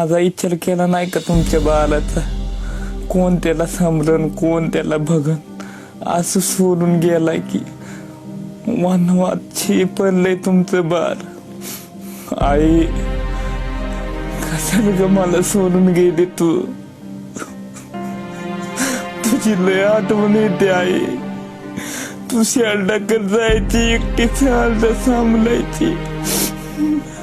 माझा विचार केला नाही का तुमच्या बाळाचा? कोण त्याला समरण कोण त्याला बघन? असं सोडून गेलाय की वनवात पडलंय तुमचं बाळ. आई कशाला ग मला सोडून गेली तू? तुझी लय आठवण येते आई. तू शेरडाकडे जायची एकटी शेरडा सांभाळायची.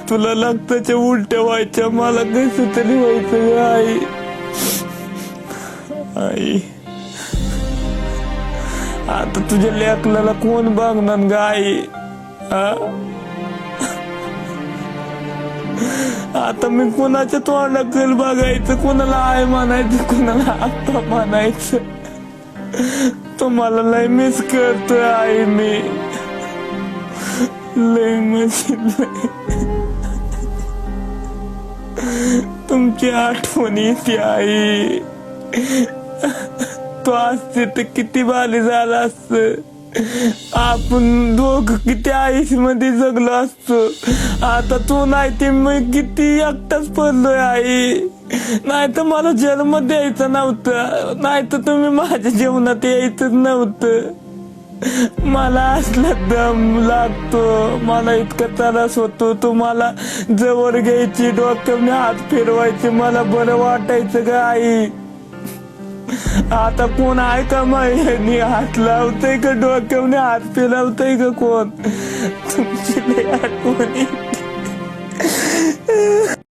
तुला लागताच्या उलट्या व्हायच्या मला कसं तरी व्हायचं आई. आई. आता तुझ्या लेकलाला कोण बघणार ग आई? आता मी कोणाच्या तोंडाकडे बघायचं कोणाला आय मानायचं कोणाला आत्ता म्हणायचं. तुम्हाला लय मिस करतोय आई मी. लय म्हणजे लय तुमची आठवण आई. तो असते तर किती बाली झाला असत. आपण दोघ किती आयुष्यमध्ये जगलो असतो. आता तू नाही ते मी किती एकटाच पडलोय आई. नाही तर मला जन्म द्यायचा नव्हता. नाही तर तुम्ही माझ्या जीवनात यायचंच नव्हतं. मला असला दम लागतो. मला इतका त्रास होतो. तुम्हाला जवळ घ्यायची डोक्याने हात फिरवायचे मला बरं वाटायचं का आई. आता कोण आहे का माहिती हात लावतय का डोक्याने हात फिरवतय का कोण? तुमची आठवणी